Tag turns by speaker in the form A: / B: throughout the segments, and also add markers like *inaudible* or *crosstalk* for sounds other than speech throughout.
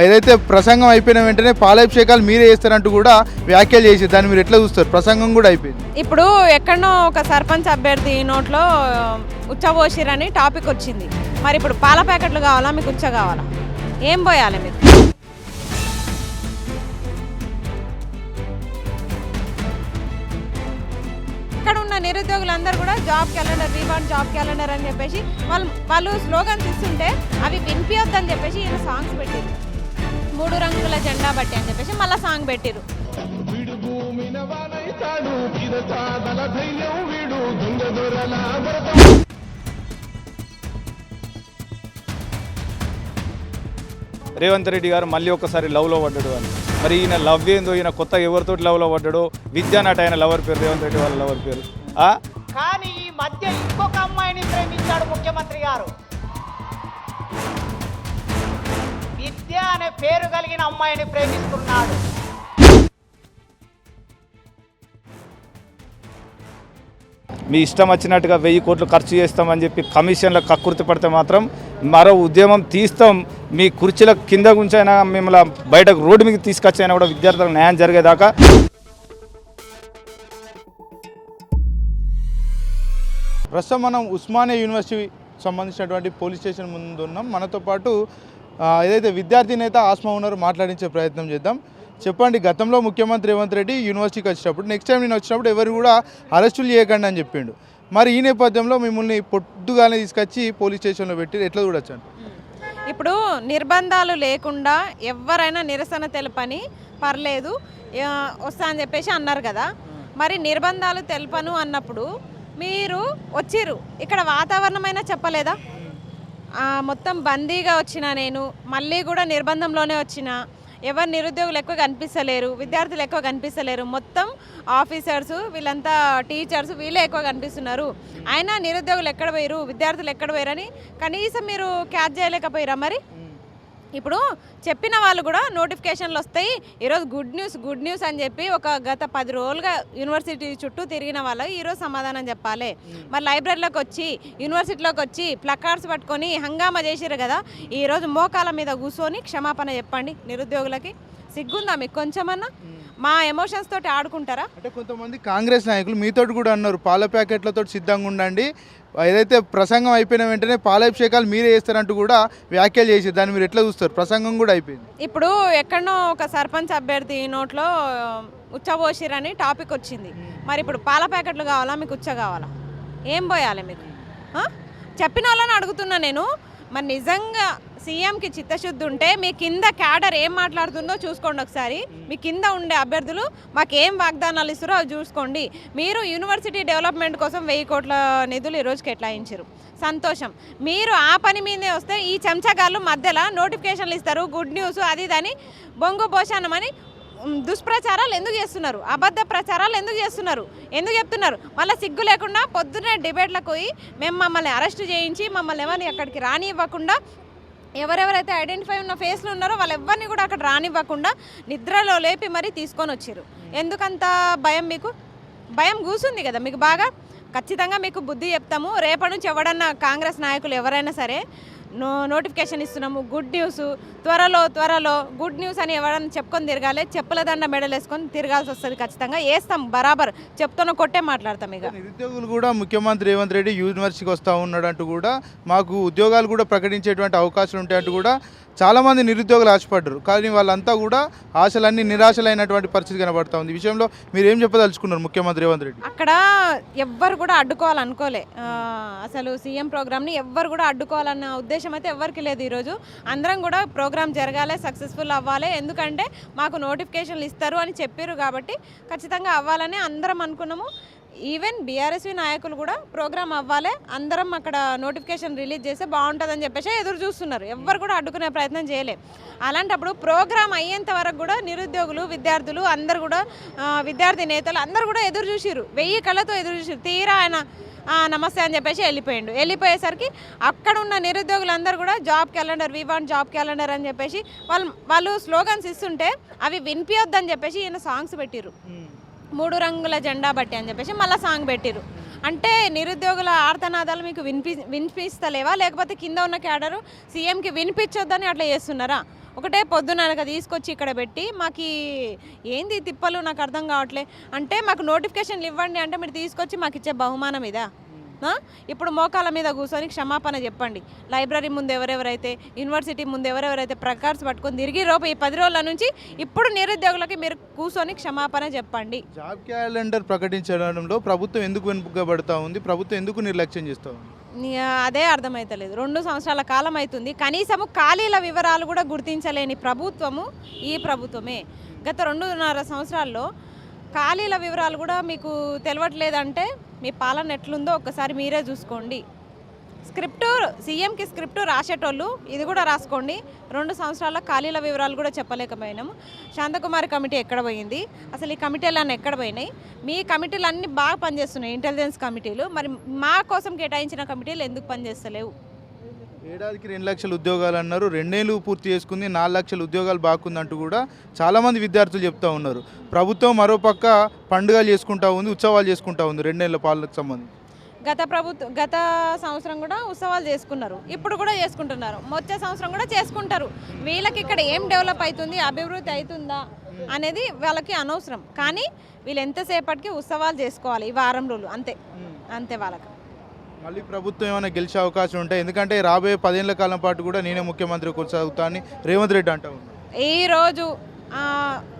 A: ఏదైతే ప్రసంగం అయిపోయిన వెంటనే పాలాభిషేకాలు మీరే చేస్తారంటూ కూడా వ్యాఖ్యలు చేసి దాన్ని మీరు ఎట్లా చూస్తారు? ప్రసంగం కూడా అయిపోయింది.
B: ఇప్పుడు ఎక్కడనో ఒక సర్పంచ్ అభ్యర్థి నోట్లో ఉచ్చబోసిరని టాపిక్ వచ్చింది. మరి ఇప్పుడు పాల ప్యాకెట్లు కావాలా మీకు ఉచ్చ కావాలా? ఏం పోయాలి మీరు? ఇక్కడ ఉన్న నిరుద్యోగులందరూ కూడా job calendar reward job calendar అని చెప్పేసి వాళ్ళు వాళ్ళు స్లోగన్స్ ఇస్తుంటే అవి వినిపించొద్దని చెప్పేసి ఈయన సాంగ్స్ పెట్టింది. మూడు రంగుల జెండా బట్టి అని చెప్పేసి మళ్ళీ సాంగ్ పెట్టిరు
C: రేవంత్ రెడ్డి గారు మళ్ళీ ఒకసారి లవ్లో పడ్డాడు అని. మరి ఈయన లవ్ ఏందో ఈయన కొత్త ఎవరితో లవ్లో పడ్డాడో విద్యానట ఆయన లవర్ పేరు రేవంత్ రెడ్డి వాళ్ళ లవర్ పేరు. ఆ?
D: కానీ ఈ మధ్య ఇంకొక అమ్మాయిని ప్రేమించాడు ముఖ్యమంత్రి గారు. విద్య అనే పేరు కలిగిన అమ్మాయిని ప్రేమిస్తున్నాడు.
C: మీ ఇష్టం వచ్చినట్టుగా వెయ్యి కోట్లు ఖర్చు చేస్తామని చెప్పి కమిషన్ల కక్కుర్తి పడితే మాత్రం మరో ఉద్యమం తీస్తాం. మీ కుర్చీల కింద గుంచైనా మిమ్మల్ని బయటకు రోడ్డు మీద తీసుకొచ్చైనా కూడా విద్యార్థులకు న్యాయం జరిగేదాకా
A: ప్రస్తుతం మనం ఉస్మానియా యూనివర్సిటీ సంబంధించినటువంటి పోలీస్ స్టేషన్ ముందు ఉన్నాం మనతో పాటు ఏదైతే విద్యార్థి నేత ఆస్మా ఉన్నారో మాట్లాడించే ప్రయత్నం చేద్దాం. చెప్పండి గతంలో ముఖ్యమంత్రి రేవంత్ రెడ్డి యూనివర్సిటీకి వచ్చినప్పుడు నెక్స్ట్ టైం నేను వచ్చినప్పుడు ఎవరు కూడా అరెస్టులు చేయకండి అని చెప్పిండు. మరి ఈ నేపథ్యంలో మిమ్మల్ని పొద్దుగానే తీసుకొచ్చి పోలీస్ స్టేషన్లో పెట్టి ఎట్లా చూడొచ్చండి?
B: ఇప్పుడు నిర్బంధాలు లేకుండా ఎవరైనా నిరసన తెలపని పర్లేదు. వస్తా అని చెప్పేసి అన్నారు కదా. మరి నిర్బంధాలు తెలపను అన్నప్పుడు మీరు వచ్చిర్రు. ఇక్కడ వాతావరణమైనా చెప్పలేదా? మొత్తం బందీగా వచ్చిన నేను. మళ్ళీ కూడా నిర్బంధంలోనే వచ్చిన. ఎవరు నిరుద్యోగులు ఎక్కువ కనిపిస్తలేరు విద్యార్థులు ఎక్కువ కనిపిస్తలేరు. మొత్తం ఆఫీసర్స్ వీళ్ళంతా టీచర్స్ వీళ్ళే ఎక్కువ కనిపిస్తున్నారు. అయినా నిరుద్యోగులు ఎక్కడ పోయారు విద్యార్థులు ఎక్కడ పోయారని కనీసం మీరు క్యాచ్ చేయలేకపోయారా మరి? ఇప్పుడు చెప్పిన వాళ్ళు కూడా నోటిఫికేషన్లు వస్తాయి. ఈరోజు గుడ్ న్యూస్ గుడ్ న్యూస్ అని చెప్పి ఒక గత పది రోజులుగా యూనివర్సిటీ చుట్టూ తిరిగిన వాళ్ళు ఈరోజు సమాధానం చెప్పాలి. మరి లైబ్రరీలోకి వచ్చి యూనివర్సిటీలోకి వచ్చి ప్లకార్డ్స్ పట్టుకొని హంగామా చేసిరు కదా ఈరోజు మోకాల మీద కూర్చొని క్షమాపణ చెప్పండి నిరుద్యోగులకి. సిగ్గుందా మీకు కొంచెమన్నా? మా ఎమోషన్స్ తోటి ఆడుకుంటారా?
A: అంటే కొంతమంది కాంగ్రెస్ నాయకులు మీతోటి కూడా అన్నారు పాల ప్యాకెట్లతో సిద్ధంగా ఉండండి. ఏదైతే ప్రసంగం అయిపోయిన వెంటనే పాలాభిషేకాలు మీరే చేస్తారంటూ కూడా వ్యాఖ్యలు చేసి దాన్ని మీరు ఎట్లా చూస్తారు? ప్రసంగం కూడా అయిపోయింది.
B: ఇప్పుడు ఎక్కడనో ఒక సర్పంచ్ అభ్యర్థి నోట్లో ఉచ్చబోసిరని టాపిక్ వచ్చింది. మరి ఇప్పుడు పాల ప్యాకెట్లు కావాలా మీకు ఉచ్చ కావాలా? ఏం పోయాలి మీకు? చెప్పిన వాళ్ళని అడుగుతున్నా నేను. మరి నిజంగా సీఎంకి చిత్తశుద్ధి ఉంటే మీ కింద క్యాడర్ ఏం మాట్లాడుతుందో చూసుకోండి ఒకసారి. మీ కింద ఉండే అభ్యర్థులు మాకు ఏం వాగ్దానాలు ఇస్తారో అవి చూసుకోండి. మీరు యూనివర్సిటీ డెవలప్మెంట్ కోసం వెయ్యి కోట్ల నిధులు ఈరోజు కేటాయించారు. సంతోషం. మీరు ఆ పని మీదే వస్తే ఈ చెంచగాళ్ళు మధ్యలో నోటిఫికేషన్లు ఇస్తారు గుడ్ న్యూస్ అది ఇదని బొంగు భోషానమని దుష్ప్రచారాలు ఎందుకు చేస్తున్నారు? అబద్ధ ప్రచారాలు ఎందుకు చేస్తున్నారు? ఎందుకు చెప్తున్నారు? మళ్ళీ సిగ్గు లేకుండా పొద్దున్నే డిబేట్లకు పోయి మేము మమ్మల్ని అరెస్ట్ చేయించి మమ్మల్ని ఎవరిని అక్కడికి రానివ్వకుండా ఎవరెవరైతే ఐడెంటిఫై ఉన్న ఫేస్లు ఉన్నారో వాళ్ళు ఎవరిని కూడా అక్కడ రానివ్వకుండా నిద్రలో లేపి మరీ తీసుకొని వచ్చారు ఎందుకంత భయం మీకు? భయం కూసుంది కదా మీకు బాగా? ఖచ్చితంగా మీకు బుద్ధి చెప్తాము. రేపటి నుంచి ఎవడన్నా కాంగ్రెస్ నాయకులు ఎవరైనా సరే నో నోటిఫికేషన్ ఇస్తున్నాము గుడ్ న్యూస్ త్వరలో త్వరలో గుడ్ న్యూస్ అని ఎవరైనా చెప్పుకొని తిరగాలి చెప్పుల దండ మెడలు వేసుకొని తిరగాల్సి వస్తుంది ఖచ్చితంగా. వేస్తాం బరాబర్. చెప్తాను కొట్టే మాట్లాడతాం ఇక.
A: నిరుద్యోగులు కూడా ముఖ్యమంత్రి రేవంత్ రెడ్డి యూనివర్సిటీకి వస్తూ ఉన్నాడు అంటూ కూడా మాకు ఉద్యోగాలు కూడా ప్రకటించేటువంటి అవకాశాలు ఉంటాయంటూ కూడా చాలామంది నిరుద్యోగులు ఆశపడ్డారు. కానీ వాళ్ళంతా కూడా ఆశలన్నీ నిరాశలైనటువంటి పరిస్థితి కనబడతా ఉంది. ఈ విషయంలో మీరు ఏం చెప్పదలుచుకున్నారు ముఖ్యమంత్రి రేవంత్ రెడ్డి?
B: అక్కడ ఎవ్వరు కూడా అడ్డుకోవాలనుకోలే. అసలు సీఎం ప్రోగ్రామ్ని ఎవ్వరు కూడా అడ్డుకోవాలన్న ఉద్దేశం అయితే ఎవరికి లేదు ఈరోజు. అందరం కూడా ప్రోగ్రామ్ జరగాలి సక్సెస్ఫుల్ అవ్వాలి. ఎందుకంటే మాకు నోటిఫికేషన్లు ఇస్తారు అని చెప్పారు కాబట్టి ఖచ్చితంగా అవ్వాలని అందరం అనుకున్నాము. ఈవెన్ బీఆర్ఎస్వి నాయకులు కూడా ప్రోగ్రామ్ అవ్వాలి అందరం అక్కడ నోటిఫికేషన్ రిలీజ్ చేస్తే బాగుంటుందని చెప్పేసి ఎదురు చూస్తున్నారు. ఎవ్వరు కూడా అడ్డుకునే ప్రయత్నం చేయలే. అలాంటప్పుడు ప్రోగ్రామ్ అయ్యేంత వరకు కూడా నిరుద్యోగులు విద్యార్థులు అందరు కూడా విద్యార్థి నేతలు అందరు కూడా ఎదురు చూసిరు వెయ్యి కళ్ళతో ఎదురు చూసిరు తీరా ఆయన నమస్తే అని చెప్పేసి వెళ్ళిపోయిండు. వెళ్ళిపోయేసరికి అక్కడ ఉన్న నిరుద్యోగులందరూ కూడా job calendar we want job calendar అని చెప్పేసి వాళ్ళు వాళ్ళు స్లోగన్స్ ఇస్తుంటే అవి వినిపించొద్దని చెప్పేసి ఈయన సాంగ్స్ పెట్టిరు మూడు రంగుల జెండా బట్టి అని చెప్పేసి మళ్ళీ సాంగ్ పెట్టిరు అంటే నిరుద్యోగుల ఆర్తనాదాలు మీకు వినిపి వినిపిస్తలేవా? లేకపోతే కింద ఉన్న క్యాడరు సీఎంకి వినిపించొద్దని అట్లా చేస్తున్నారా? ఒకటే పొద్దుననక తీసుకొచ్చి ఇక్కడ పెట్టి మాకు ఏంది తిప్పలు? నాకు అర్థం కావట్లే. అంటే మాకు నోటిఫికేషన్లు ఇవ్వండి అంటే మీరు తీసుకొచ్చి మాకు ఇచ్చే బహుమానం ఇదా? ఇప్పుడు మోకాల మీద కూర్చొని క్షమాపణ చెప్పండి. లైబ్రరీ ముందు ఎవరెవరైతే యూనివర్సిటీ ముందు ఎవరెవరైతే ప్రకార్స్ పట్టుకొని తిరిగి రోపు ఈ పది రోజుల నుంచి ఇప్పుడు నిరుద్యోగులకి మీరు కూర్చొని క్షమాపణ చెప్పండి.
A: జాబ్ క్యాలెండర్ ప్రకటించడంలో ప్రభుత్వం ఎందుకు వెనుకబడతా ఉంది? ప్రభుత్వం ఎందుకు నిర్లక్ష్యం చేస్తూ ఉంది?
B: అదే అర్థమైతలేదు. రెండు సంవత్సరాల కాలం అవుతుంది కనీసము ఖాళీల వివరాలు కూడా గుర్తించలేని ప్రభుత్వము ఈ ప్రభుత్వమే. గత రెండున్నర సంవత్సరాల్లో ఖాళీల వివరాలు కూడా మీకు తెలవట్లేదంటే మీ పాలన ఎట్లుందో ఒక్కసారి మీరే చూసుకోండి. స్క్రిప్ట్ సీఎంకి స్క్రిప్ట్ రాసేటోళ్ళు ఇది కూడా రాసుకోండి. రెండు సంవత్సరాల ఖాళీల వివరాలు కూడా చెప్పలేకపోయినాము శాంతకుమారి కమిటీ ఎక్కడ పోయింది? అసలు ఈ కమిటీలన్నీ ఎక్కడ పోయినాయి? మీ కమిటీలు అన్నీ బాగా పనిచేస్తున్నాయి ఇంటెలిజెన్స్ కమిటీలు. మరి మా కోసం కేటాయించిన కమిటీలు ఎందుకు పనిచేస్తలేవు?
A: ఏడాదికి రెండు లక్షల ఉద్యోగాలు అన్నారు. రెండేళ్ళు పూర్తి చేసుకుంది నాలుగు లక్షల ఉద్యోగాలు బాగుందంటూ కూడా చాలామంది విద్యార్థులు చెప్తా ఉన్నారు. ప్రభుత్వం మరోపక్క పండుగలు చేసుకుంటా ఉంది ఉత్సవాలు చేసుకుంటా ఉంది రెండేళ్ళ పాలనకు సంబంధించి.
B: గత ప్రభుత్వం గత సంవత్సరం కూడా ఉత్సవాలు చేసుకున్నారు. ఇప్పుడు కూడా చేసుకుంటున్నారు. వచ్చే సంవత్సరం కూడా చేసుకుంటారు. వీళ్ళకి ఇక్కడ ఏం డెవలప్ అవుతుంది అభివృద్ధి అవుతుందా అనేది వాళ్ళకి అనవసరం. కానీ వీళ్ళు ఎంతసేపటికి ఉత్సవాలు చేసుకోవాలి ఈ వారం రోజులు. అంతే. అంతే వాళ్ళకి.
A: మళ్ళీ ప్రభుత్వం ఏమైనా గెలిచే అవకాశం ఉంటాయి ఎందుకంటే రాబోయే పదేళ్ళ కాలం పాటు కూడా నేనే ముఖ్యమంత్రి కొనసాగుతా అని రేవంత్ రెడ్డి అంటా ఉన్నారు.
B: ఈరోజు ఆ,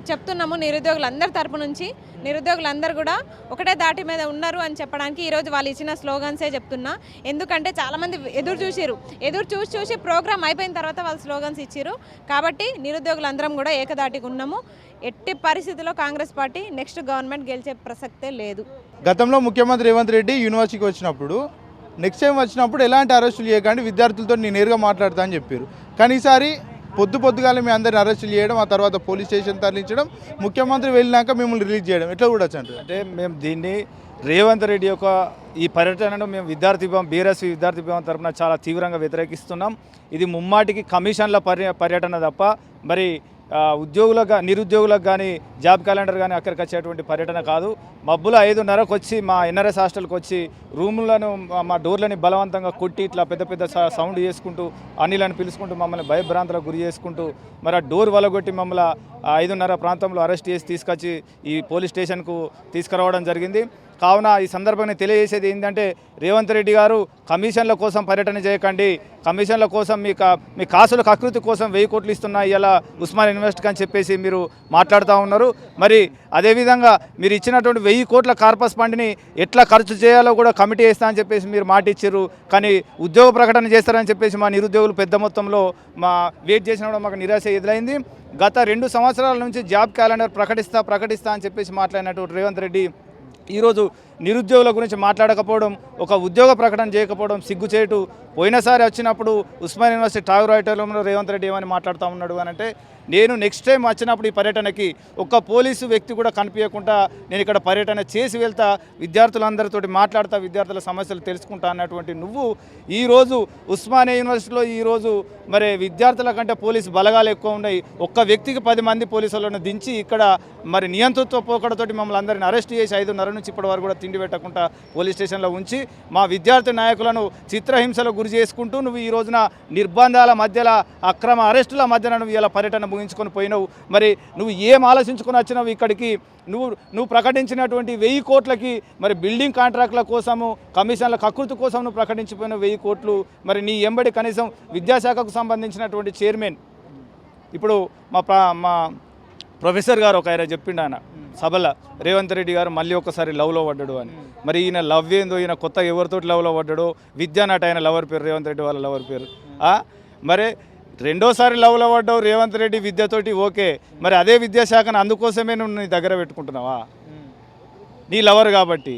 B: చెప్తున్నాము నిరుద్యోగులందరి తరపు నుంచి. నిరుద్యోగులందరూ కూడా ఒకటే దాటి మీద ఉన్నారు అని చెప్పడానికి ఈరోజు వాళ్ళు ఇచ్చిన స్లోగన్సే చెప్తున్నా. ఎందుకంటే చాలామంది ఎదురు చూసిరు ఎదురు చూసి చూసి ప్రోగ్రామ్ అయిపోయిన తర్వాత వాళ్ళు స్లోగన్స్ ఇచ్చిరు కాబట్టి నిరుద్యోగులందరం కూడా ఏకదాటిగా ఉన్నాము. ఎట్టి పరిస్థితిలో కాంగ్రెస్ పార్టీ నెక్స్ట్ గవర్నమెంట్ గెలిచే ప్రసక్తే లేదు.
A: గతంలో ముఖ్యమంత్రి రేవంత్ రెడ్డి యూనివర్సిటీకి వచ్చినప్పుడు నెక్స్ట్ టైం వచ్చినప్పుడు ఎలాంటి అరెస్టులు చేయకండి విద్యార్థులతో నేను నేరుగా మాట్లాడతా అని చెప్పారు. కానీ ఈసారి పొద్దు పొద్దుగాల మీ అందరిని అరెస్టులు చేయడం ఆ తర్వాత పోలీస్ స్టేషన్ తరలించడం ముఖ్యమంత్రి వెళ్ళినాక మిమ్మల్ని రిలీజ్ చేయడం. ఎట్లా చూడొచ్చు
C: అంటే మేము దీన్ని రేవంత్ రెడ్డి యొక్క ఈ పర్యటనను మేము విద్యార్థి భవన్ బీఆర్ఎస్ విద్యార్థి భవన్ తరపున చాలా తీవ్రంగా వ్యతిరేకిస్తున్నాం. ఇది ముమ్మాటికి కమిషన్ల పర్య పర్యటన తప్ప మరి ఉద్యోగులకు కానీ నిరుద్యోగులకు కానీ జాబ్ క్యాలెండర్ కానీ అక్కడికి వచ్చేటువంటి పర్యటన కాదు. మబ్బులు ఐదున్నరకు వచ్చి మా ఎన్ఆర్ఎస్ హాస్టల్కి వచ్చి రూములను మా- డోర్లని బలవంతంగా కొట్టి ఇట్లా పెద్ద పెద్ద సౌండ్ చేసుకుంటూ అనిలను పిలుచుకుంటూ మమ్మల్ని భయభ్రాంతులకు గురి చేసుకుంటూ మరి ఆ డోర్ వలగొట్టి మమ్మల్ని ఐదున్నర ప్రాంతంలో అరెస్ట్ చేసి తీసుకొచ్చి ఈ పోలీస్ స్టేషన్కు తీసుకురావడం జరిగింది. కావున ఈ సందర్భంగా తెలియజేసేది ఏంటంటే రేవంత్ రెడ్డి గారు కమిషన్ల కోసం పర్యటన చేయకండి. కమిషన్ల కోసం మీ కా మీ కాసుల కకృతి కోసం వెయ్యి కోట్లు ఇస్తున్నా ఇలా ఉస్మాన్ ఇన్వెస్ట్ అని చెప్పేసి మీరు మాట్లాడుతూ ఉన్నారు. మరి అదేవిధంగా మీరు ఇచ్చినటువంటి వెయ్యి కోట్ల కార్పస్ ఫండ్ని ఎట్లా ఖర్చు చేయాలో కూడా కమిటీ వేస్తా అని చెప్పేసి మీరు మాట ఇచ్చారు. కానీ ఉద్యోగ ప్రకటన చేస్తారని చెప్పేసి మా నిరుద్యోగులు పెద్ద మొత్తంలో మా వెయిట్ చేసిన కూడా మాకు నిరాశ ఎదురైంది. గత రెండు సంవత్సరాల నుంచి జాబ్ క్యాలెండర్ ప్రకటిస్తా ప్రకటిస్తా అని చెప్పేసి మాట్లాడినటువంటి రేవంత్ రెడ్డి ఈరోజు నిరుద్యోగుల గురించి మాట్లాడకపోవడం ఒక ఉద్యోగ ప్రకటన చేయకపోవడం సిగ్గుచేటు. పోయినసారి వచ్చినప్పుడు ఉస్మాన్ యూనివర్సిటీ టాగర్ ఐటంలో రేవంత్ రెడ్డి ఏమని మాట్లాడుతూ ఉన్నాడు అని అంటే నేను నెక్స్ట్ టైం వచ్చినప్పుడు ఈ పర్యటనకి ఒక్క పోలీసు వ్యక్తి కూడా కనిపించకుండా నేను ఇక్కడ పర్యటన చేసి వెళ్తా విద్యార్థులందరితోటి మాట్లాడతా విద్యార్థుల సమస్యలు తెలుసుకుంటా అన్నటువంటి నువ్వు ఈరోజు ఉస్మానియా యూనివర్సిటీలో ఈరోజు మరి విద్యార్థుల కంటే పోలీసు బలగాలు ఎక్కువ ఉన్నాయి. ఒక్క వ్యక్తికి పది మంది పోలీసులను దించి ఇక్కడ మరి నియంతృత్వ పోకడతోటి మమ్మల్ని అందరిని అరెస్ట్ చేసి ఐదున్నర నుంచి ఇప్పటి వరకు కూడా తిండి పెట్టకుండా పోలీస్ స్టేషన్లో ఉంచి మా విద్యార్థి నాయకులను చిత్రహింసలకు గురి చేసుకుంటూ నువ్వు ఈ రోజున నిర్బంధాల మధ్యలో అక్రమ అరెస్టుల మధ్యన నువ్వు ఇలా పర్యటన ముగించుకొని పోయినావు. మరి నువ్వు ఏం ఆలోచించుకొని వచ్చినావు ఇక్కడికి? నువ్వు నువ్వు ప్రకటించినటువంటి వెయ్యి కోట్లకి మరి బిల్డింగ్ కాంట్రాక్ట్ల కోసము కమిషన్ల కకృతి కోసం నువ్వు ప్రకటించిపోయిన వెయ్యి కోట్లు. మరి నీ ఎంబడి కనీసం విద్యాశాఖకు సంబంధించినటువంటి చైర్మన్. ఇప్పుడు మా ప్రా మా ప్రొఫెసర్ గారు ఒక ఆయన చెప్పిండు ఆయన సభలో రేవంత్ రెడ్డి గారు మళ్ళీ ఒకసారి లవ్లో పడ్డాడు అని. మరి ఈయన లవ్ ఏందో ఈయన కొత్త ఎవరితోటి లవ్లో పడ్డాడు విద్యానాట ఆయన లవర్ పేరు రేవంత్ రెడ్డి వాళ్ళ లవర్ పేరు. మరి రెండోసారి లవ్లో పడ్డావు రేవంత్ రెడ్డి విద్యతోటి ఓకే. మరి అదే విద్యాశాఖను అందుకోసమే నువ్వు నీ దగ్గర పెట్టుకుంటున్నావా? నీ లవర్ కాబట్టి.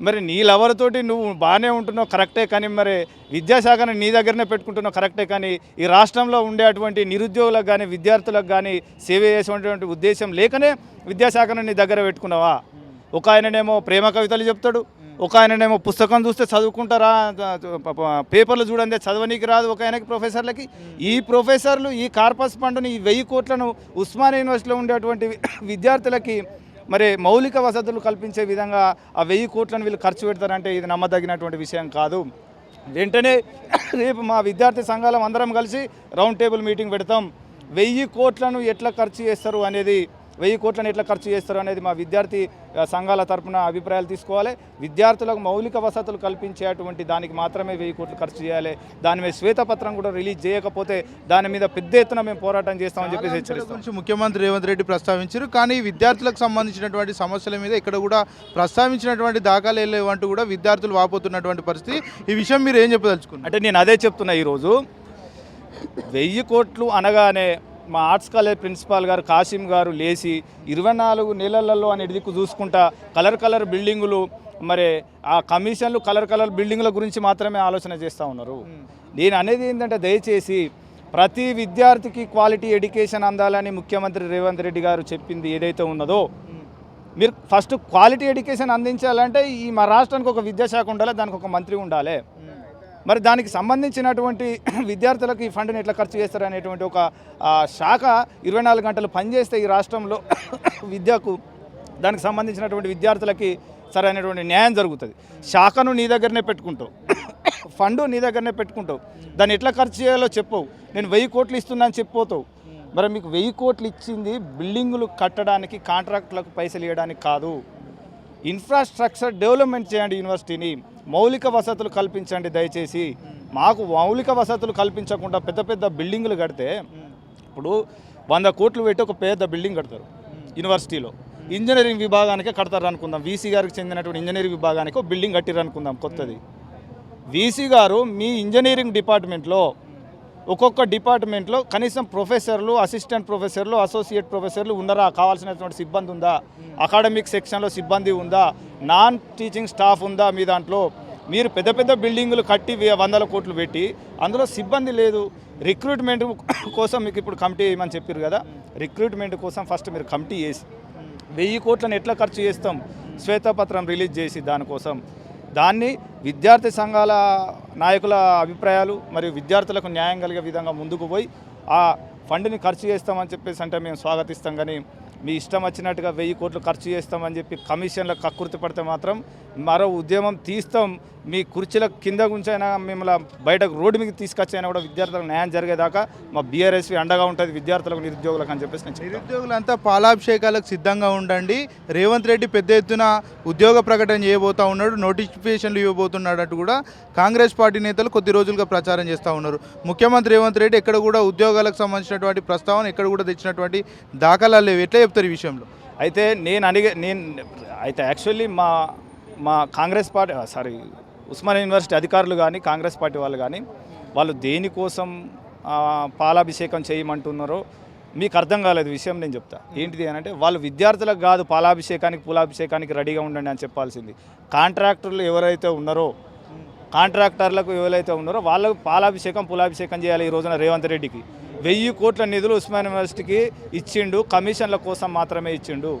C: మరి నీ లవర్ నువ్వు బాగానే ఉంటున్నావు కరెక్టే కానీ మరి విద్యాశాఖను నీ దగ్గరనే పెట్టుకుంటున్నావు కరెక్టే కానీ ఈ రాష్ట్రంలో ఉండేటువంటి నిరుద్యోగులకు కానీ విద్యార్థులకు కానీ సేవ చేసేటువంటి ఉద్దేశం లేకనే విద్యాశాఖను నీ దగ్గర పెట్టుకున్నావా? ఒక ఆయననేమో ప్రేమ కవితలు చెప్తాడు ఒక ఆయననేమో పుస్తకం చూస్తే చదువుకుంటారా పేపర్లు చూడండి చదవనీకి రాదు ఒక ఆయనకి ప్రొఫెసర్లకి. ఈ ప్రొఫెసర్లు ఈ కార్పస్ ఫండ్ని ఈ వెయ్యి కోట్లను ఉస్మానియా యూనివర్సిటీలో ఉండేటువంటి విద్యార్థులకి మరి మౌలిక వసతులు కల్పించే విధంగా ఆ వెయ్యి కోట్లను వీళ్ళు ఖర్చు పెడతారంటే ఇది నమ్మదగినటువంటి విషయం కాదు. వెంటనే రేపు మా విద్యార్థి సంఘాలం అందరం కలిసి రౌండ్ టేబుల్ మీటింగ్ పెడతాం. వెయ్యి కోట్లను ఎట్లా ఖర్చు చేస్తారు అనేది వెయ్యి కోట్లను ఎట్లా ఖర్చు చేస్తారు అనేది మా విద్యార్థి సంఘాల తరపున అభిప్రాయాలు తీసుకోవాలి. విద్యార్థులకు మౌలిక వసతులు కల్పించేటువంటి దానికి మాత్రమే వెయ్యి కోట్లు ఖర్చు చేయాలి. దాని మీద శ్వేతపత్రం కూడా రిలీజ్ చేయకపోతే దాని మీద పెద్ద ఎత్తున మేము పోరాటం చేస్తామని చెప్పేసి హెచ్చరిస్తాం.
A: ముఖ్యమంత్రి రేవంత్ రెడ్డి ప్రస్తావించారు. కానీ విద్యార్థులకు సంబంధించినటువంటి సమస్యల మీద ఇక్కడ కూడా ప్రస్తావించినటువంటి దాఖలు లేవంటూ కూడా విద్యార్థులు వాపోతున్నటువంటి పరిస్థితి. ఈ విషయం మీరు ఏం చెప్పదలుచుకున్నారు?
C: అంటే నేను అదే చెప్తున్నా ఈరోజు. వెయ్యి కోట్లు అనగానే మా ఆర్ట్స్ కాలేజ్ ప్రిన్సిపాల్ గారు కాసిం గారు లేచి ఇరవై నాలుగు నెలలలో అనే దిక్కు చూసుకుంటా కలర్ కలర్ బిల్డింగులు మరి ఆ కమిషన్లు కలర్ కలర్ బిల్డింగుల గురించి మాత్రమే ఆలోచన చేస్తూ ఉన్నారు. నేను అనేది ఏంటంటే దయచేసి ప్రతి విద్యార్థికి క్వాలిటీ ఎడ్యుకేషన్ అందాలని ముఖ్యమంత్రి రేవంత్ రెడ్డి గారు చెప్పింది ఏదైతే ఉన్నదో మీరు ఫస్ట్ క్వాలిటీ ఎడ్యుకేషన్ అందించాలంటే ఈ మా రాష్ట్రానికి ఒక విద్యాశాఖ ఉండాలి దానికి ఒక మంత్రి ఉండాలి. మరి దానికి సంబంధించినటువంటి *clears throat* విద్యార్థులకు ఈ ఫండ్ని ఎట్లా ఖర్చు చేస్తారు అనేటువంటి ఒక శాఖ ఇరవై నాలుగు గంటలు పనిచేస్తే ఈ రాష్ట్రంలో *clears throat* విద్యకు దానికి సంబంధించినటువంటి విద్యార్థులకి సరైనటువంటి న్యాయం జరుగుతుంది. శాఖను నీ దగ్గరనే పెట్టుకుంటావు. *clears throat* ఫండ్ నీ దగ్గరనే పెట్టుకుంటావు. దాన్ని ఎట్లా ఖర్చు చేయాలో చెప్పవు. నేను వెయ్యి కోట్లు ఇస్తున్నా అని చెప్పిపోతావు. మరి మీకు వెయ్యి కోట్లు ఇచ్చింది బిల్డింగులు కట్టడానికి కాంట్రాక్టులకు పైసలు ఇవ్వడానికి కాదు. ఇన్ఫ్రాస్ట్రక్చర్ డెవలప్మెంట్ చేయండి యూనివర్సిటీని. మౌలిక వసతులు కల్పించండి దయచేసి. మాకు మౌలిక వసతులు కల్పించకుండా పెద్ద పెద్ద బిల్డింగ్లు కడితే ఇప్పుడు వంద కోట్లు పెట్టి ఒక పెద్ద బిల్డింగ్ కడతారు యూనివర్సిటీలో. ఇంజనీరింగ్ విభాగానికే కడతారు అనుకుందాం. వీసీ గారికి చెందినటువంటి ఇంజనీరింగ్ విభాగానికి ఒక బిల్డింగ్ కట్టిరు అనుకుందాం కొత్తది వీసీ గారు మీ ఇంజనీరింగ్ డిపార్ట్మెంట్లో ఒక్కొక్క డిపార్ట్మెంట్లో కనీసం ప్రొఫెసర్లు అసిస్టెంట్ ప్రొఫెసర్లు అసోసియేట్ ప్రొఫెసర్లు ఉన్నారా? కావాల్సినటువంటి సిబ్బంది ఉందా? అకాడమిక్ సెక్షన్లో సిబ్బంది ఉందా? నాన్ టీచింగ్ స్టాఫ్ ఉందా మీ దాంట్లో? మీరు పెద్ద పెద్ద బిల్డింగులు కట్టి వే- వందల కోట్లు పెట్టి అందులో సిబ్బంది లేదు. రిక్రూట్మెంట్ కోసం మీకు ఇప్పుడు కమిటీ వేయమని చెప్పారు కదా? రిక్రూట్మెంట్ కోసం ఫస్ట్ మీరు కమిటీ వేసి వెయ్యి కోట్లను ఎట్లా ఖర్చు చేస్తాం? శ్వేతపత్రం రిలీజ్ చేసి దానికోసం. దాన్ని విద్యార్థి సంఘాల నాయకుల అభిప్రాయాలు మరియు విద్యార్థులకు న్యాయం కలిగే విధంగా ముందుకు పోయి ఆ ఫండ్ని ఖర్చు చేస్తామని చెప్పేసి అంటే మేము స్వాగతిస్తాం. కానీ మీ ఇష్టం వచ్చినట్టుగా వెయ్యి కోట్లు ఖర్చు చేస్తామని చెప్పి కమిషన్లకు కక్కుర్తి పడితే మాత్రం మరో ఉద్యమం తీస్తాం. మీ కుర్చీల కింద ఉంచైనా మిమ్మల్ని బయటకు రోడ్డు మీద తీసుకొచ్చైనా కూడా విద్యార్థులకు న్యాయం జరిగేదాకా మా బీఆర్ఎస్వి అండగా ఉంటుంది విద్యార్థులకు నిరుద్యోగులకు అని చెప్పేసి నేను
A: నిరుద్యోగులంతా పాలాభిషేకాలకు సిద్ధంగా ఉండండి. రేవంత్ రెడ్డి పెద్ద ఎత్తున ఉద్యోగ ప్రకటన చేయబోతా ఉన్నాడు నోటిఫికేషన్లు ఇవ్వబోతున్నాడు అంటూ కూడా కాంగ్రెస్ పార్టీ నేతలు కొద్ది రోజులుగా ప్రచారం చేస్తూ ఉన్నారు. ముఖ్యమంత్రి రేవంత్ రెడ్డి ఎక్కడ కూడా ఉద్యోగాలకు సంబంధించినటువంటి ప్రస్తావన ఎక్కడ కూడా తెచ్చినటువంటి దాఖలాలు లేవు. ఎట్లా చెప్తారు ఈ విషయంలో.
C: అయితే నేను అడిగే నేను అయితే యాక్చువల్లీ మా మా Congress party sorry Osmania university అధికారులు కానీ కాంగ్రెస్ పార్టీ వాళ్ళు కానీ వాళ్ళు దేనికోసం పాలాభిషేకం చేయమంటున్నారో మీకు అర్థం కాలేదు విషయం నేను చెప్తా. ఏంటిది అని అంటే వాళ్ళు విద్యార్థులకు కాదు పాలాభిషేకానికి పూలాభిషేకానికి రెడీగా ఉండండి అని చెప్పాల్సింది. కాంట్రాక్టర్లు ఎవరైతే ఉన్నారో కాంట్రాక్టర్లకు ఎవరైతే ఉన్నారో వాళ్ళకు పాలాభిషేకం పూలాభిషేకం చేయాలి ఈ రోజున రేవంత్ రెడ్డికి. వెయ్యి కోట్ల నిధులు ఉస్మాన్ యూనివర్సిటీకి ఇచ్చిండు కమిషన్ల కోసం మాత్రమే ఇచ్చిండు.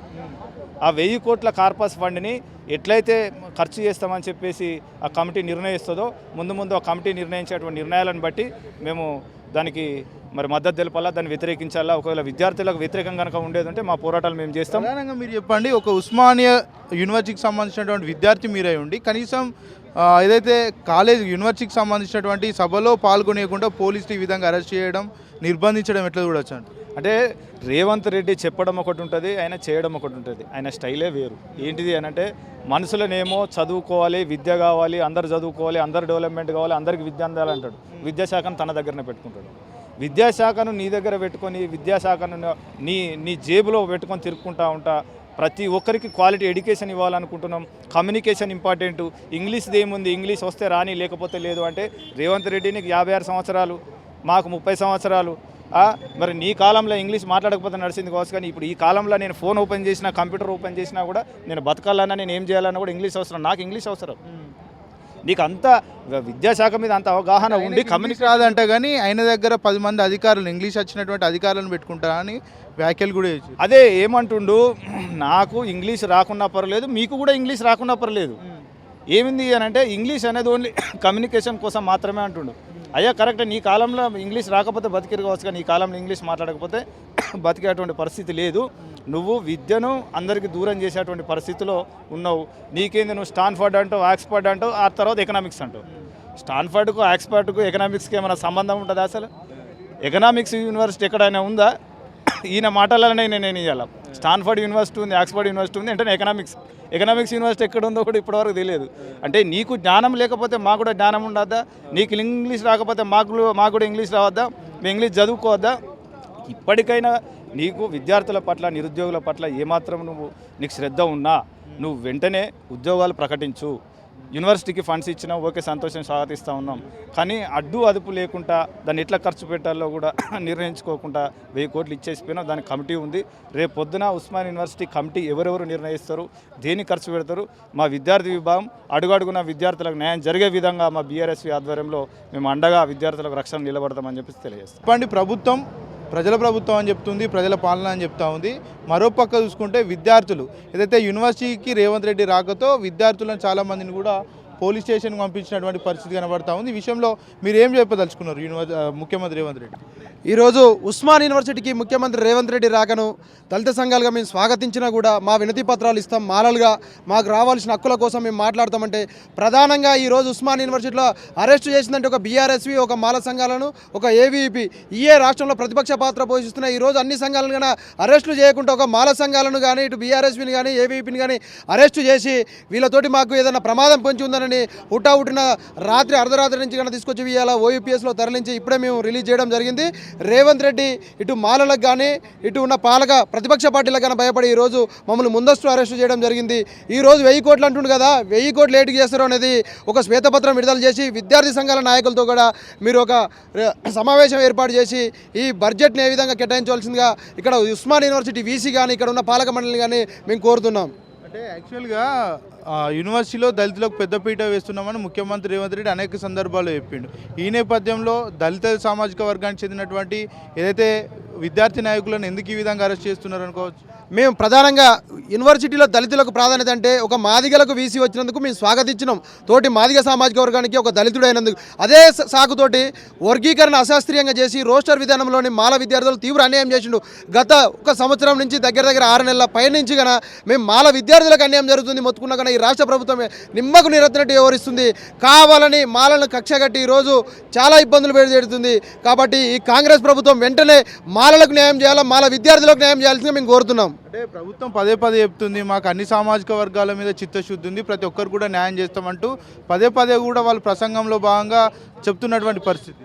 C: ఆ వెయ్యి కోట్ల కార్పస్ ఫండ్ని ఎట్లయితే ఖర్చు చేస్తామని చెప్పేసి ఆ కమిటీ నిర్ణయిస్తుందో ముందు ముందు ఆ కమిటీ నిర్ణయించేటువంటి నిర్ణయాలను బట్టి మేము దానికి మరి మద్దతు తెలపాలా దాన్ని వ్యతిరేకించాలా ఒకవేళ విద్యార్థులకు వ్యతిరేకంగా కనుక ఉండేది ఉంటే మా పోరాటాలు మేము చేస్తాం.
A: ప్రధానంగా మీరు చెప్పండి ఒక ఉస్మానియా యూనివర్సిటీకి సంబంధించినటువంటి విద్యార్థి మీరై ఉండి కనీసం ఏదైతే కాలేజ్ యూనివర్సిటీకి సంబంధించినటువంటి సభలో పాల్గొనేయకుండా పోలీసులు ఈ విధంగా అరెస్ట్ చేయడం నిర్బంధించడం ఎట్లా చూడొచ్చు అండి
C: అంటే రేవంత్ రెడ్డి చెప్పడం ఒకటి ఉంటుంది ఆయన చేయడం ఒకటి ఉంటుంది. ఆయన స్టైలే వేరు. ఏంటిది అని అంటే మనుషులనేమో చదువుకోవాలి విద్య కావాలి అందరు చదువుకోవాలి అందరు డెవలప్మెంట్ కావాలి అందరికి విద్య అందాలంటాడు. విద్యాశాఖను తన దగ్గరనే పెట్టుకుంటాడు. విద్యాశాఖను నీ దగ్గర పెట్టుకొని విద్యాశాఖను నీ నీ జేబులో పెట్టుకొని తిరుక్కుంటా ఉంటా. ప్రతి ఒక్కరికి క్వాలిటీ ఎడ్యుకేషన్ ఇవ్వాలనుకుంటున్నాం. Communication important. ఇంగ్లీష్ది ఏముంది? ఇంగ్లీష్ వస్తే రాని లేకపోతే లేదు అంటే రేవంత్ రెడ్డి నీకు యాభై ఆరు సంవత్సరాలు మాకు ముప్పై సంవత్సరాలు. మరి నీ కాలంలో ఇంగ్లీష్ మాట్లాడకపోతే నడిచింది కావచ్చు కానీ ఇప్పుడు ఈ కాలంలో నేను ఫోన్ ఓపెన్ చేసినా కంప్యూటర్ ఓపెన్ చేసినా కూడా నేను బతకాలన్నా నేను ఏం చేయాలన్నా కూడా ఇంగ్లీష్ అవసరం. నాకు ఇంగ్లీష్ అవసరం. నీకు అంత విద్యాశాఖ మీద అంత అవగాహన ఉండి కమ్యూనికేషన్
A: రాదంట కానీ ఆయన దగ్గర పది మంది అధికారులు ఇంగ్లీష్ వచ్చినటువంటి అధికారులను పెట్టుకుంటారా అని వ్యాఖ్యలు కూడా
C: అదే ఏమంటుండు నాకు ఇంగ్లీష్ రాకున్నా పర్లేదు మీకు కూడా ఇంగ్లీష్ రాకున్నా పర్లేదు. ఏమింది అని అంటే ఇంగ్లీష్ అనేది ఓన్లీ *coughs* కమ్యూనికేషన్ కోసం మాత్రమే అంటుండు. అయ్యా కరెక్ట్ నీ కాలంలో ఇంగ్లీష్ రాకపోతే బతికిరు కావచ్చు కానీ నీ కాలంలో ఇంగ్లీష్ మాట్లాడకపోతే *coughs* బతికేటువంటి పరిస్థితి లేదు. నువ్వు విద్యను అందరికీ దూరం చేసేటువంటి పరిస్థితిలో ఉన్నావు. నీకేంది నువ్వు స్టాన్ఫర్డ్ అంటావు ఆక్స్ఫర్డ్ అంటావు ఆ తర్వాత ఎకనామిక్స్ అంటావు. స్టాన్ఫర్డ్కు ఆక్స్ఫర్డ్కు ఎకనామిక్స్కి ఏమైనా సంబంధం ఉంటుందా అసలు? ఎకనామిక్స్ యూనివర్సిటీ ఎక్కడైనా ఉందా? *coughs* ఈయన మాటలనే నేను నేను ఇవ్వాలి స్టాన్ఫర్డ్ యూనివర్సిటీ ఉంది ఆక్స్ఫర్డ్ యూనివర్సిటీ ఉంది అంటే ఎకనామిక్స్. ఎకనామిక్స్ యూనివర్సిటీ ఎక్కడ ఉందో కూడా ఇప్పటివరకు తెలియదు. అంటే నీకు జ్ఞానం లేకపోతే మాకు కూడా జ్ఞానం ఉండద్దా? నీకు ఇంగ్లీష్ రాకపోతే మాకు మాకు కూడా ఇంగ్లీష్ రావద్దా? మేము ఇంగ్లీష్ చదువుకోవద్దా? ఇప్పటికైనా నీకు విద్యార్థుల పట్ల నిరుద్యోగుల పట్ల ఏమాత్రం నువ్వు నీకు శ్రద్ధ ఉన్నా నువ్వు వెంటనే ఉద్యోగాలు ప్రకటించు. యూనివర్సిటీకి ఫండ్స్ ఇచ్చినా ఓకే సంతోషం స్వాగతిస్తూ ఉన్నాం. కానీ అడ్డు అదుపు లేకుండా దాన్ని ఎట్లా ఖర్చు పెట్టాలో కూడా *clears throat* నిర్ణయించుకోకుండా వెయ్యి కోట్లు ఇచ్చేసిపోయినా దానికి కమిటీ ఉంది. రేపు పొద్దున ఉస్మాన్ యూనివర్సిటీ కమిటీ ఎవరెవరు నిర్ణయిస్తారు దేన్ని ఖర్చు పెడతారు మా విద్యార్థి విభాగం అడుగడుగున విద్యార్థులకు న్యాయం జరిగే విధంగా మా బీఆర్ఎస్వి ఆధ్వర్యంలో మేము అండగా విద్యార్థులకు రక్షణ నిలబడతామని చెప్పేసి తెలియజేస్తాం.
A: చెప్పండి ప్రభుత్వం ప్రజల ప్రభుత్వం అని చెప్తుంది ప్రజల పాలన అని చెప్తా ఉంది. మరోపక్క చూసుకుంటే విద్యార్థులు ఏదైతే యూనివర్సిటీకి రేవంత్ రెడ్డి రాకతో విద్యార్థులను చాలామందిని కూడా పోలీస్ స్టేషన్కి పంపించినటువంటి పరిస్థితి కనబడతా ఉంది. ఈ విషయంలో మీరు ఏం చెప్పదలుచుకున్నారు యూనివర్సి ముఖ్యమంత్రి రేవంత్ రెడ్డి.
E: ఈరోజు ఉస్మాన్ యూనివర్సిటీకి ముఖ్యమంత్రి రేవంత్ రెడ్డి రాకను దళిత సంఘాలుగా మేము స్వాగతించినా కూడా మా వినతి పత్రాలు ఇస్తాం. మాలలుగా మాకు రావాల్సిన హక్కుల కోసం మేము మాట్లాడతామంటే ప్రధానంగా ఈరోజు ఉస్మాన్ యూనివర్సిటీలో అరెస్ట్ చేసిందంటే ఒక బీఆర్ఎస్వి ఒక మాల సంఘాలను ఒక ఏవీపీ ఈఏ రాష్ట్రంలో ప్రతిపక్ష పాత్ర పోషిస్తున్న ఈరోజు అన్ని సంఘాలను కానీ అరెస్టులు చేయకుండా ఒక మాల సంఘాలను కానీ ఇటు బీఆర్ఎస్విని కానీ ఏవీపీని కానీ అరెస్టు చేసి వీళ్ళతోటి మాకు ఏదైనా ప్రమాదం పొంచి ఉందని హుటా హుటాహుటిన రాత్రి అర్ధరాత్రి నుంచి కన్నా తీసుకొచ్చి ఇవాళ ఓయూపీఎస్లో తరలించి ఇప్పుడే మేము రిలీజ్ చేయడం జరిగింది. రేవంత్ రెడ్డి ఇటు మాలలకు కానీ ఇటు ఉన్న పాలక ప్రతిపక్ష పార్టీలకు కానీ భయపడి ఈరోజు మమ్మల్ని ముందస్తు అరెస్టు చేయడం జరిగింది. ఈ రోజు వెయ్యి కోట్లు అంటుండు కదా వెయ్యి కోట్లు లేటుగా చేస్తారు అనేది ఒక శ్వేతపత్రం విడుదల చేసి విద్యార్థి సంఘాల నాయకులతో కూడా మీరు ఒక సమావేశం ఏర్పాటు చేసి ఈ బడ్జెట్ని ఏ విధంగా కేటాయించవలసిందిగా ఇక్కడ ఉస్మాన్ యూనివర్సిటీ వీసీ కానీ ఇక్కడ ఉన్న పాలక మండలి కానీ మేము కోరుతున్నాం.
A: అంటే యాక్చువల్గా యూనివర్సిటీలో దళితులకు పెద్దపీట వేస్తున్నామని ముఖ్యమంత్రి రేవంత్ రెడ్డి అనేక సందర్భాల్లో చెప్పిండు. ఈ నేపథ్యంలో దళిత సామాజిక వర్గానికి చెందినటువంటి ఏదైతే విద్యార్థి నాయకులను ఎందుకు ఈ విధంగా అరెస్ట్ చేస్తున్నారు అనుకోవచ్చు?
E: మేము ప్రధానంగా యూనివర్సిటీలో దళితులకు ప్రాధాన్యత అంటే ఒక మాదిగలకు వీసీ వచ్చినందుకు మేము స్వాగతించినాం. తోటి మాదిగ సామాజిక వర్గానికి ఒక దళితుడైనందుకు. అదే సాకుతోటి వర్గీకరణ అశాస్త్రీయంగా చేసి రోస్టర్ విధానంలోని మాల విద్యార్థులు తీవ్ర అన్యాయం చేసిండు. గత ఒక సంవత్సరం నుంచి దగ్గర దగ్గర ఆరు నెలల పైనుంచి గన మేము మాల విద్యార్థులకు అన్యాయం జరుగుతుంది. మొత్తుకున్నా కానీ ఈ రాష్ట్ర ప్రభుత్వం నిమ్మకు నిరత్నట్టు వివరిస్తుంది కావాలని మాలను కక్షగట్టి ఈరోజు చాలా ఇబ్బందులు పెడుతుంది. కాబట్టి ఈ కాంగ్రెస్ ప్రభుత్వం వెంటనే మా మాలలకు న్యాయం చేయాలా? మాల విద్యార్థులకు న్యాయం చేయాల్సిందిగా మేము కోరుతున్నాం.
A: అంటే ప్రభుత్వం పదే పదే చెప్తుంది మాకు అన్ని సామాజిక వర్గాల మీద చిత్తశుద్ధి ఉంది ప్రతి ఒక్కరు కూడా న్యాయం చేస్తామంటూ పదే పదే కూడా వాళ్ళ ప్రసంగంలో భాగంగా చెప్తున్నటువంటి పరిస్థితి.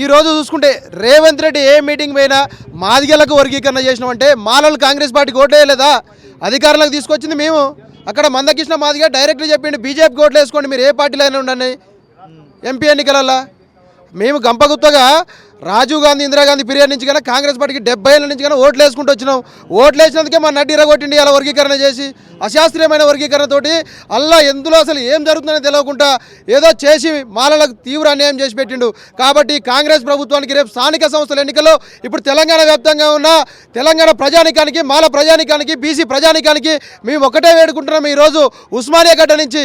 E: ఈ రోజు చూసుకుంటే రేవంత్ రెడ్డి ఏ మీటింగ్ పోయినా మాదిగలకు వర్గీకరణ చేసినామంటే మాలలు కాంగ్రెస్ పార్టీకి ఓటేయలేదా అధికారంలోకి తీసుకొచ్చింది మేము. అక్కడ మందకృష్ణ మాదిగా డైరెక్ట్గా చెప్పిండు బీజేపీకి ఓట్లు వేసుకోండి మీరు ఏ పార్టీలో అయినా ఉండండి. ఎంపీ ఎన్నికలలో మేము గంపగుత్తగా రాజీవ్ గాంధీ ఇందిరాగాంధీ పీరియడ్ నుంచి కానీ కాంగ్రెస్ పార్టీకి డెబ్బై ఏళ్ళ నుంచి కన్నా ఓట్లు వేసుకుంటూ వచ్చినాం. ఓట్లు వేసినందుకే మా నడ్డి ఇరగొట్టిండి అలా వర్గీకరణ చేసి. అశాస్త్రీయమైన వర్గీకరణతోటి అల్లా ఎందులో అసలు ఏం జరుగుతుందని తెలియకుండా ఏదో చేసి మాలలకు తీవ్ర అన్యాయం చేసి పెట్టిండు. కాబట్టి కాంగ్రెస్ ప్రభుత్వానికి రేపు స్థానిక సంస్థల ఎన్నికల్లో ఇప్పుడు తెలంగాణ వ్యాప్తంగా ఉన్న తెలంగాణ ప్రజానికానికి మాల ప్రజానికానికి బీసీ ప్రజానికానికి మేము ఒకటే వేడుకుంటున్నాం. ఈరోజు ఉస్మానియా గడ్డ నుంచి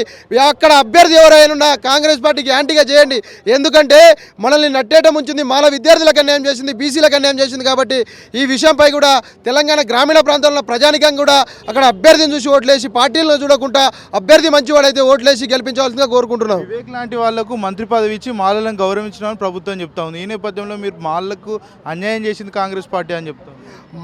E: అక్కడ అభ్యర్థి ఎవరైనా కాంగ్రెస్ పార్టీకి యాంటీగా చేయండి. ఎందుకంటే మనల్ని నట్టేట ముంచింది మాల విద్యార్థులకు అన్యాయం చేసింది బీసీలకు అన్యాయం చేసింది కాబట్టి ఈ విషయంపై కూడా తెలంగాణ గ్రామీణ ప్రాంతాల్లో ప్రజానికం కూడా అక్కడ అభ్యర్థిని చూసి ఓట్లేసి పార్టీలను చూడకుండా అభ్యర్థి మంచివాడైతే ఓట్లేసి గెలిపించవలసిందిగా కోరుకుంటున్నాం.
A: వివేక్ లాంటి వాళ్ళకు మంత్రి పదవి ఇచ్చి మాలలను గౌరవించడం ప్రభుత్వం చెప్తా ఉంది. ఈ నేపథ్యంలో మీరు మాలకు అన్యాయం చేసింది కాంగ్రెస్ పార్టీ అని చెప్తాం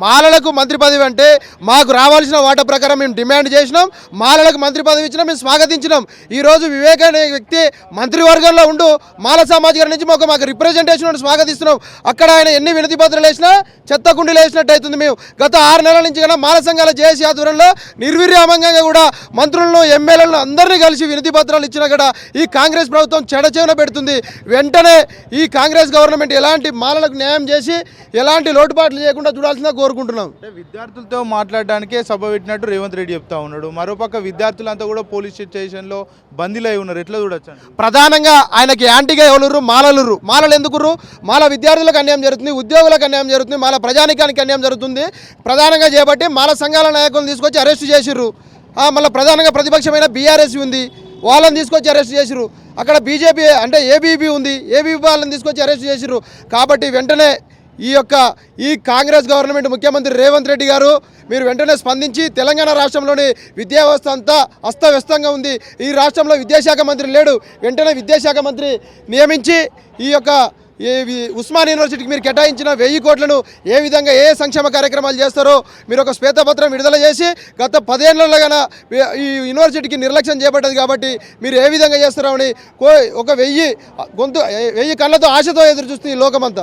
E: మాలలకు మంత్రి పదవి అంటే మాకు రావాల్సిన వాటా ప్రకారం మేము డిమాండ్ చేసినాం మాలలకు మంత్రి పదవి ఇచ్చినా మేము స్వాగతించినాం. ఈరోజు వివేక్ అనే వ్యక్తి మంత్రివర్గంలో ఉండు మాల సామాజిక నుంచి మాకు మాకు రిప్రజెంటేషన్ స్వాగతిస్తున్నాం. అక్కడ ఆయన ఎన్ని వినతి పత్రాలు వేసినా చెత్త కుండీలు వేసినట్టు అవుతుంది మేము. గత ఆరు నెలల నుంచి కన్నా మాల సంఘాల జేఏసీ ఆధ్వర్యంలో నిర్విరామంగా కూడా మంత్రులను ఎమ్మెల్యేలను అందరినీ కలిసి వినతి పత్రాలు ఇచ్చినా కూడా ఈ కాంగ్రెస్ ప్రభుత్వం చెడచేవన పెడుతుంది. వెంటనే ఈ కాంగ్రెస్ గవర్నమెంట్ ఎలాంటి మాలలకు న్యాయం చేసి ఎలాంటి లోటుపాట్లు చేయకుండా చూడాల్సిన కోరుకుంటున్నాం.
A: అంటే విద్యార్థులతో మాట్లాడడానికే సభ పెట్టినట్టు రేవంత్ రెడ్డి చెప్తా ఉన్నాడు. మరోపక్క విద్యార్థులంతా కూడా పోలీస్ స్టేషన్లో బందీలై ఉన్నారు. ఎట్లా చూడొచ్చు
E: ప్రధానంగా ఆయనకి యాంటీగా ఎవరుర్రు? మాలలుర్రు మాలలు ఎందుకుర్రు? మాల విద్యార్థులకు అన్యాయం జరుగుతుంది ఉద్యోగులకు అన్యాయం జరుగుతుంది మాల ప్రజానికానికి అన్యాయం జరుగుతుంది. ప్రధానంగా చేపట్టి మాల సంఘాల నాయకులను తీసుకొచ్చి అరెస్ట్ చేసిర్రు. మళ్ళీ ప్రధానంగా ప్రతిపక్షమైన బీఆర్ఎస్ ఉంది. వాళ్ళని తీసుకొచ్చి అరెస్ట్ చేసిర్రు. అక్కడ బీజేపీ అంటే ఏబీపీ ఉంది. ఏబీపీ వాళ్ళని తీసుకొచ్చి అరెస్ట్ చేసిర్రు. కాబట్టి వెంటనే ఈ యొక్క ఈ కాంగ్రెస్ గవర్నమెంట్ ముఖ్యమంత్రి రేవంత్ రెడ్డి గారు మీరు వెంటనే స్పందించి తెలంగాణ రాష్ట్రంలోని విద్యా వ్యవస్థ అంతా అస్తవ్యస్తంగా ఉంది. ఈ రాష్ట్రంలో విద్యాశాఖ మంత్రి లేడు. వెంటనే విద్యాశాఖ మంత్రి నియమించి ఈ యొక్క ఈ ఉస్మాన్ యూనివర్సిటీకి మీరు కేటాయించిన వెయ్యి కోట్లను ఏ విధంగా ఏ సంక్షేమ కార్యక్రమాలు చేస్తారో మీరు ఒక శ్వేతపత్రం విడుదల చేసి గత పదేళ్ళలో ఈ యూనివర్సిటీకి నిర్లక్ష్యం చేపట్టదు కాబట్టి మీరు ఏ విధంగా చేస్తారో అని కో ఒక వెయ్యి గొంతు వెయ్యి కళ్ళతో ఆశతో ఎదురు చూస్తుంది ఈ లోకమంతా.